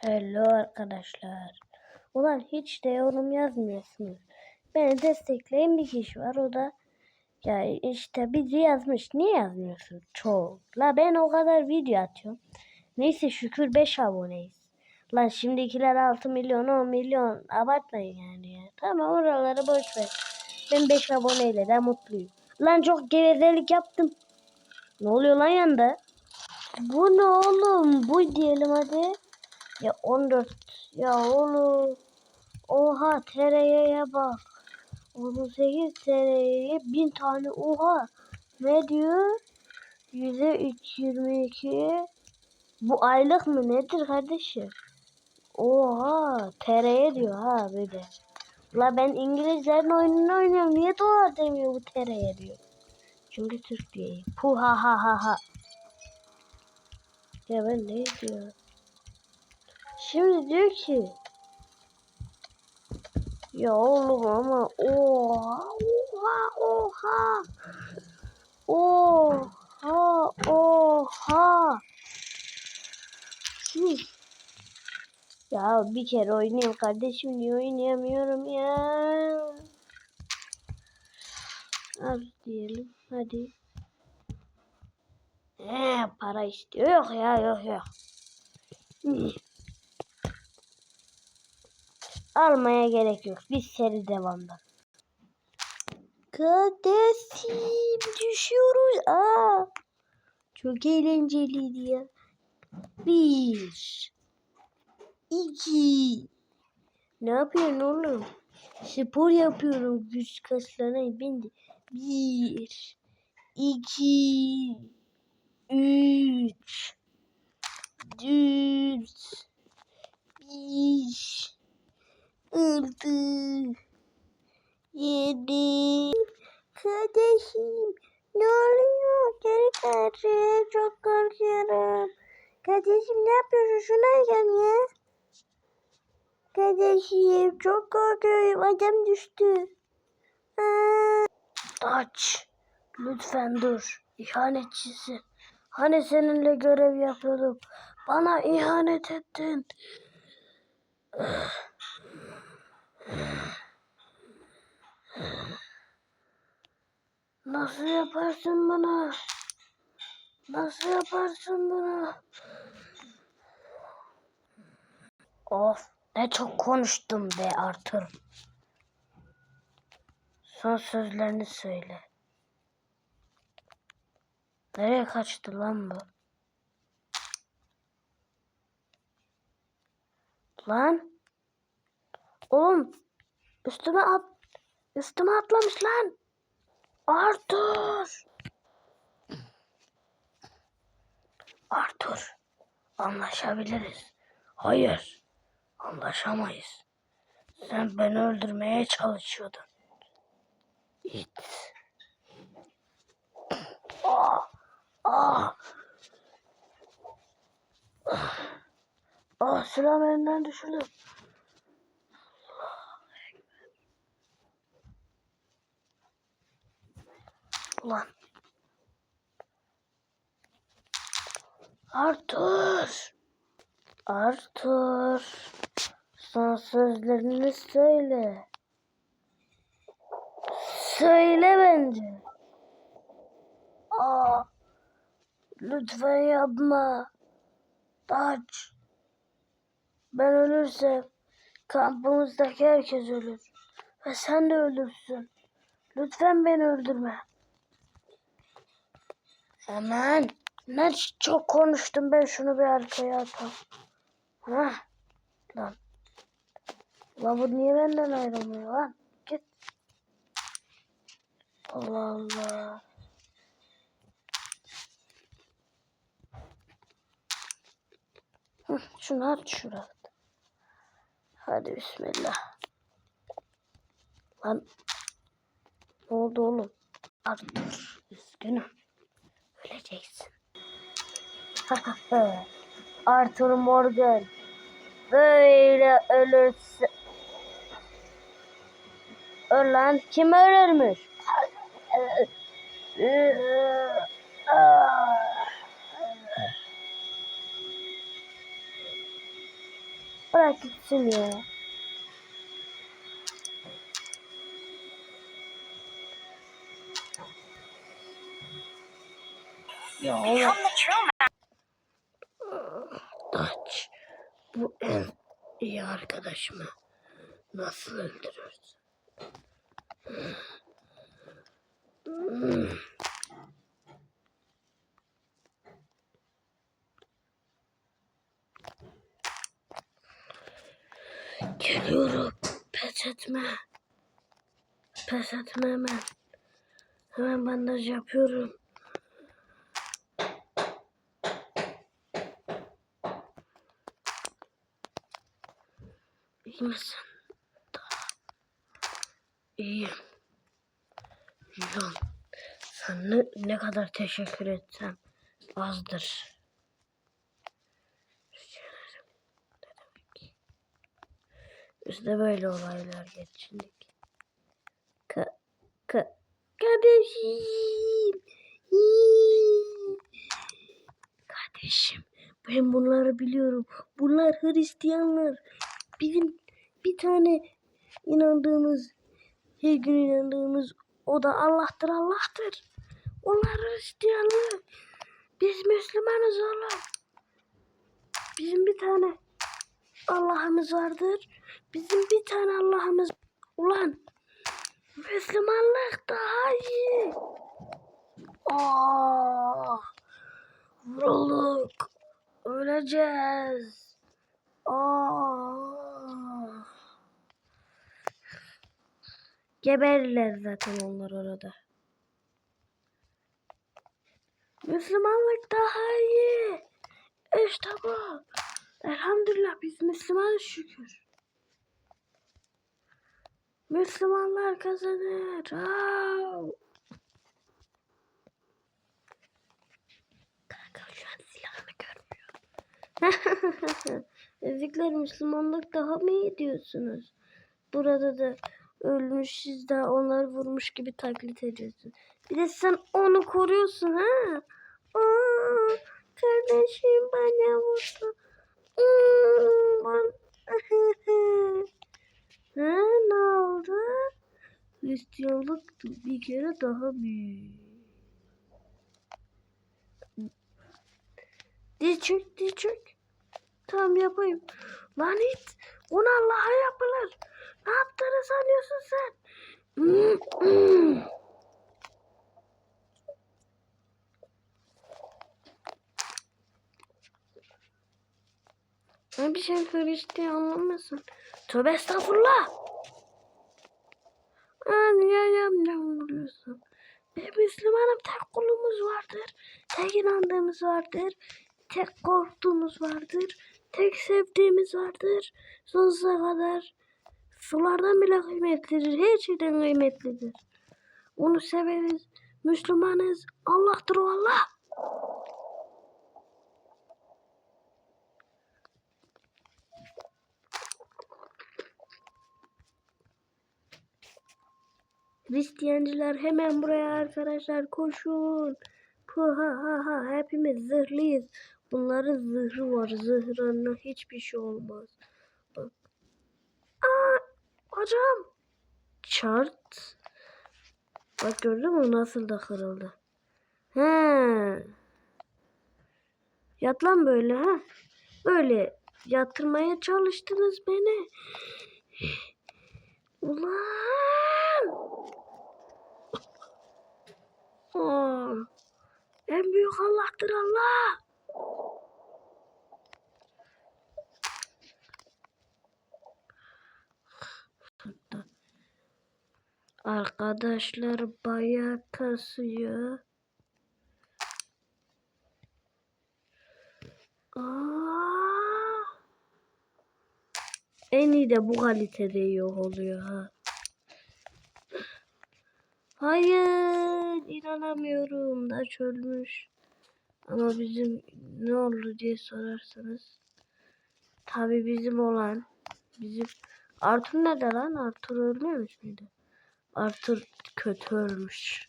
Hello arkadaşlar. Ulan hiç de yorum yazmıyorsunuz. Beni destekleyen bir kişi var o da ya işte biri yazmış. Niye yazmıyorsun? Çok. La ben o kadar video atıyorum. Neyse şükür 5 aboneyiz. Lan şimdikiler 6 milyon 10 milyon abartmayın yani ya. Tamam oraları boş ver. Ben 5 aboneyle de mutluyum. Lan çok gevezelik yaptım. Ne oluyor lan yanda? Bu ne oğlum? Bu diyelim hadi. Ya 14. Ya oğlum. Oha tereyeye bak. 38 tereyeye 1000 tane oha. Ne diyor? Yüze 322. Bu aylık mı nedir kardeşim? Oha tereye diyor ha böyle. La ben İngilizlerin oyununu oynuyorum. Niye dolar demiyor bu tereye diyor. Çünkü Türk diyeyim. Pu ha ha ha. Ya ben ne diyor? Şimdi diyor ki ya oğlum ama oha oha oha oha oha. Şimdi ya bir kere oynayayım kardeşim niye oynayamıyorum ya? Az diyelim hadi. Ee, para istiyor yok ya yok yok. Almaya gerek yok. Biz seri devamdan. Kardeşim düşüyoruz. Aa, çok eğlenceliydi ya. Bir. iki. Ne yapıyorsun oğlum? Spor yapıyorum. Güç kaslarına bindi. Bir. iki, Üç. Dört. Beş. Altı. Yedi. Kardeşim ne oluyor? Geri kardeşim çok korkuyorum. Kardeşim ne yapıyorsun? Şuna gel ya. Kardeşim çok korkuyorum. Adam düştü. Aa. Aç. Lütfen dur. İhanetçisi. Hani seninle görev yapıyorduk. Bana ihanet ettin. Nasıl yaparsın bunu? Nasıl yaparsın bunu? Of ne çok konuştum be Arthur. Son sözlerini söyle. Nereye kaçtı lan bu? Lan. Oğlum. Üstüme at. Üstüme atlamış lan. Arthur. Arthur. Anlaşabiliriz. Hayır. Anlaşamayız. Sen beni öldürmeye çalışıyordun. İt. Ah. Ah. Ah silahım elimden düşürdü. Ulan. Arthur. Arthur. Son sözlerini söyle. Söyle bence. Aa. Lütfen yapma. Taç. Ben ölürsem kampımızdaki herkes ölür. Ve sen de ölürsün. Lütfen beni öldürme. Hemen. Ne çok konuştum ben şunu bir arkaya atalım. Hah. Lan. Lan bu niye benden ayrılmıyor lan? Git. Allah Allah. Hı, şunu at şuraya. Hadi bismillah. Lan. Ne oldu oğlum? Arthur. Üzgünüm. Öleceksin. Arthur Morgan. Böyle ölürse... Öl lan. Kim ölürmüş? Bırak gitsin ya. Ya Allah. Bu en iyi arkadaşımı nasıl öldürürsün? Geliyorum. Pes etme. Pes etme hemen. Hemen bandaj yapıyorum. İyi misin? Daha iyiyim. Sen ne, ne kadar teşekkür etsem azdır. Rica ederim. Ne demek? Biz de böyle olaylar geçirdik. Ka, ka, kardeşim. Kardeşim ben bunları biliyorum. Bunlar Hristiyanlar. Bizim bir tane inandığımız, her gün inandığımız o da Allah'tır Allah'tır. Onlar Hristiyanlar. Biz Müslümanız oğlum. Bizim bir tane Allah'ımız vardır. Bizim bir tane Allah'ımız. Ulan Müslümanlık daha iyi. Aa, vurulduk. Öleceğiz. Aa. Geberler zaten onlar orada. Müslümanlık daha iyi. İşte bu. Elhamdülillah biz Müslümanız şükür. Müslümanlar kazanır. Aa. Kanka şu an silahını görmüyor. Ezikler Müslümanlık daha mı iyi diyorsunuz? Burada da ölmüş siz de onları vurmuş gibi taklit ediyorsun. Bir de sen onu koruyorsun ha? Aa, kardeşim bana vurdu. Hmm, ha, ne oldu? Hristiyanlık bir kere daha büyük. Diz çök, diz çök. Tamam yapayım. Lan it. Onu Allah'a yapılır. Ne yaptığını sanıyorsun sen? Ne bir şey Hristiyan anlamasın. Tövbe estağfurullah. Yamyam vuruyorsun? Ben Müslümanım tek kulumuz vardır. Tek inandığımız vardır. Tek korktuğumuz vardır. Tek sevdiğimiz vardır. Sonsuza kadar. Sulardan bile kıymetlidir. Her şeyden kıymetlidir. Onu severiz. Müslümanız. Allah'tır o Allah. Hristiyancılar hemen buraya arkadaşlar koşun. Pu ha ha ha hepimiz zırhlıyız. Bunların zırhı var. Zırhlarına hiçbir şey olmaz. Hocam. Çart. Bak gördün mü nasıl da kırıldı. He. Yat lan böyle ha. Böyle yatırmaya çalıştınız beni. Ulan. Aa, en büyük Allah'tır Allah. Arkadaşlar bayağı kasıyor. En iyi de bu kalitede yok oluyor ha. Hayır, inanamıyorum. Taş ölmüş. Ama bizim ne oldu diye sorarsanız. Tabi bizim olan. Bizim Arthur nerede lan? Arthur ölmemiş miydi? Arthur kötü ölmüş.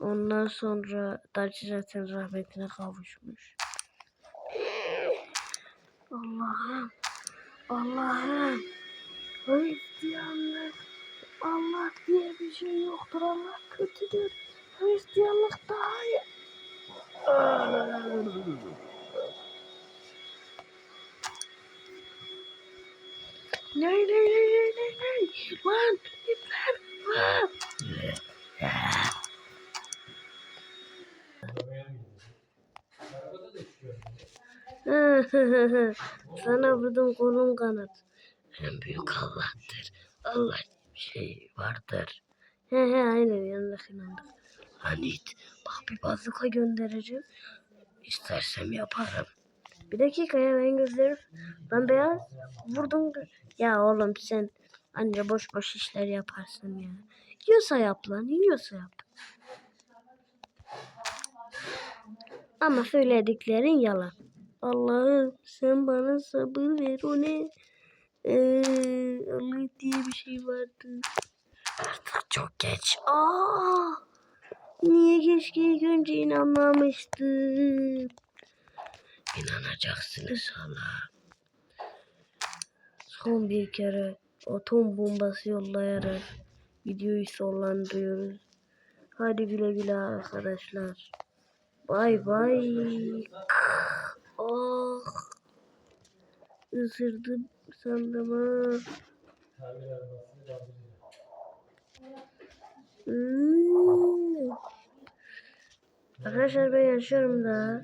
Ondan sonra Darcy zaten rahmetine kavuşmuş. Allah'ım. Allah'ım. Hristiyanlık. Allah diye bir şey yoktur. Allah kötüdür. Hristiyanlık daha iyi. Ney ney ney ney ney ney. Lan. Sana vurdum kolun kanat. En büyük Allah'tır. Allah şey vardır. He he aynen yanlış inandık. Hanit bak bir bazuka göndereceğim. İstersem yaparım. Bir dakika ya ben gözlerim. Ben beyaz vurdum. Ya oğlum sen anca boş boş işler yaparsın ya. Yiyorsa yap lan. Yiyorsa yap. Ama söylediklerin yalan. Allah'ım sen bana sabır ver o ne? Ee, diye bir şey vardı. Artık çok geç. Aa! Niye keşke ilk önce inanmamıştım? İnanacaksınız hala. Son bir kere atom bombası yollayarak videoyu sonlandırıyoruz. Hadi güle güle arkadaşlar. Bay bay. Oh. Isırdım sandım ha. Hmm. Arkadaşlar ben yaşıyorum da.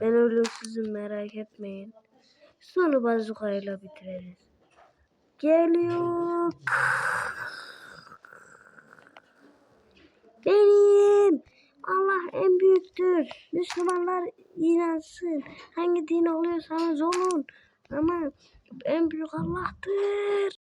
Ben ölümsüzüm merak etmeyin. Sonu bazukayla bitiririz. Geliyor. Benim. Allah en büyüktür. Müslümanlar inansın. Hangi din oluyorsanız olun. Ama en büyük Allah'tır.